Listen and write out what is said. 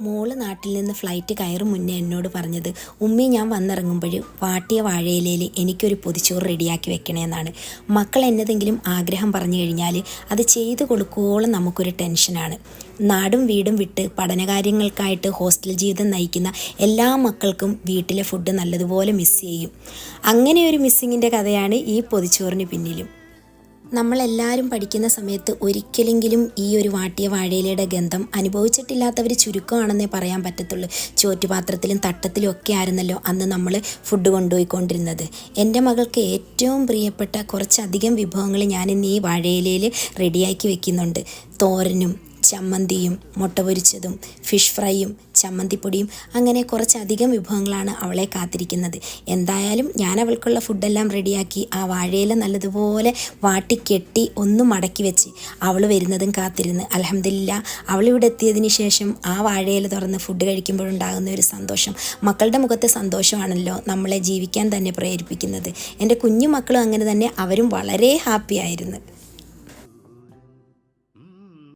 മോൾ നാട്ടിൽ നിന്ന് ഫ്ലൈറ്റ് കയറും മുന്നേ എന്നോട് പറഞ്ഞത് ഉമ്മി ഞാൻ വന്നിറങ്ങുമ്പോൾ വാട്ടിയ വാഴയിലയിൽ എനിക്കൊരു പൊതിച്ചോറ് റെഡിയാക്കി വെക്കണമെന്നാണ് മക്കൾ എന്നതെങ്കിലും ആഗ്രഹം പറഞ്ഞു കഴിഞ്ഞാൽ അത് ചെയ്തു കൊടുക്കുവോളം നമുക്കൊരു ടെൻഷനാണ്. നാടും വീടും വിട്ട് പഠനകാര്യങ്ങൾക്കായിട്ട് ഹോസ്റ്റൽ ജീവിതം നയിക്കുന്ന എല്ലാ മക്കൾക്കും വീട്ടിലെ ഫുഡ് നല്ലതുപോലെ മിസ് ചെയ്യും. അങ്ങനെ ഒരു മിസ്സിങ്ങിന്റെ കഥയാണ് ഈ പൊതിച്ചോറിന് പിന്നിലും. നമ്മളെല്ലാവരും പഠിക്കുന്ന സമയത്ത് ഒരിക്കലെങ്കിലും ഈ ഒരു വാട്ടിയ വാഴയിലയുടെ ഗന്ധം അനുഭവിച്ചിട്ടില്ലാത്തവർ ചുരുക്കമാണെന്നേ പറയാൻ പറ്റത്തുള്ളൂ. ചോറ്റുപാത്രത്തിലും തട്ടത്തിലും ഒക്കെ ആയിരുന്നല്ലോ അന്ന് നമ്മൾ ഫുഡ് കൊണ്ടുപോയിക്കൊണ്ടിരുന്നത്. എന്റെ മകൾക്ക് ഏറ്റവും പ്രിയപ്പെട്ട കുറച്ചധികം വിഭവങ്ങൾ ഞാൻ ഇന്ന് ഈ വാഴയിലയിൽ റെഡിയാക്കി വെക്കുന്നുണ്ട്. തോരനും ചമ്മന്തിയും മുട്ട പൊരിച്ചതും ഫിഷ് ഫ്രൈയും ചമ്മന്തിപ്പൊടിയും അങ്ങനെ കുറച്ചധികം വിഭവങ്ങളാണ് അവളെ കാത്തിരിക്കുന്നത്. എന്തായാലും ഞാൻ അവൾക്കുള്ള ഫുഡെല്ലാം റെഡിയാക്കി ആ വാഴയില നല്ലതുപോലെ വാട്ടിക്കെട്ടി ഒന്ന് മടക്കി വെച്ച് അവൾ വരുന്നതും കാത്തിരുന്ന്. അലഹമില്ല അവളിവിടെ എത്തിയതിന് ശേഷം ആ വാഴയില തുറന്ന് ഫുഡ് കഴിക്കുമ്പോഴുണ്ടാകുന്ന ഒരു സന്തോഷം. മക്കളുടെ മുഖത്തെ സന്തോഷമാണല്ലോ നമ്മളെ ജീവിക്കാൻ തന്നെ പ്രേരിപ്പിക്കുന്നത്. എന്റെ കുഞ്ഞു മക്കളും അങ്ങനെ തന്നെ അവരും വളരെ ഹാപ്പി ആയിരുന്നു.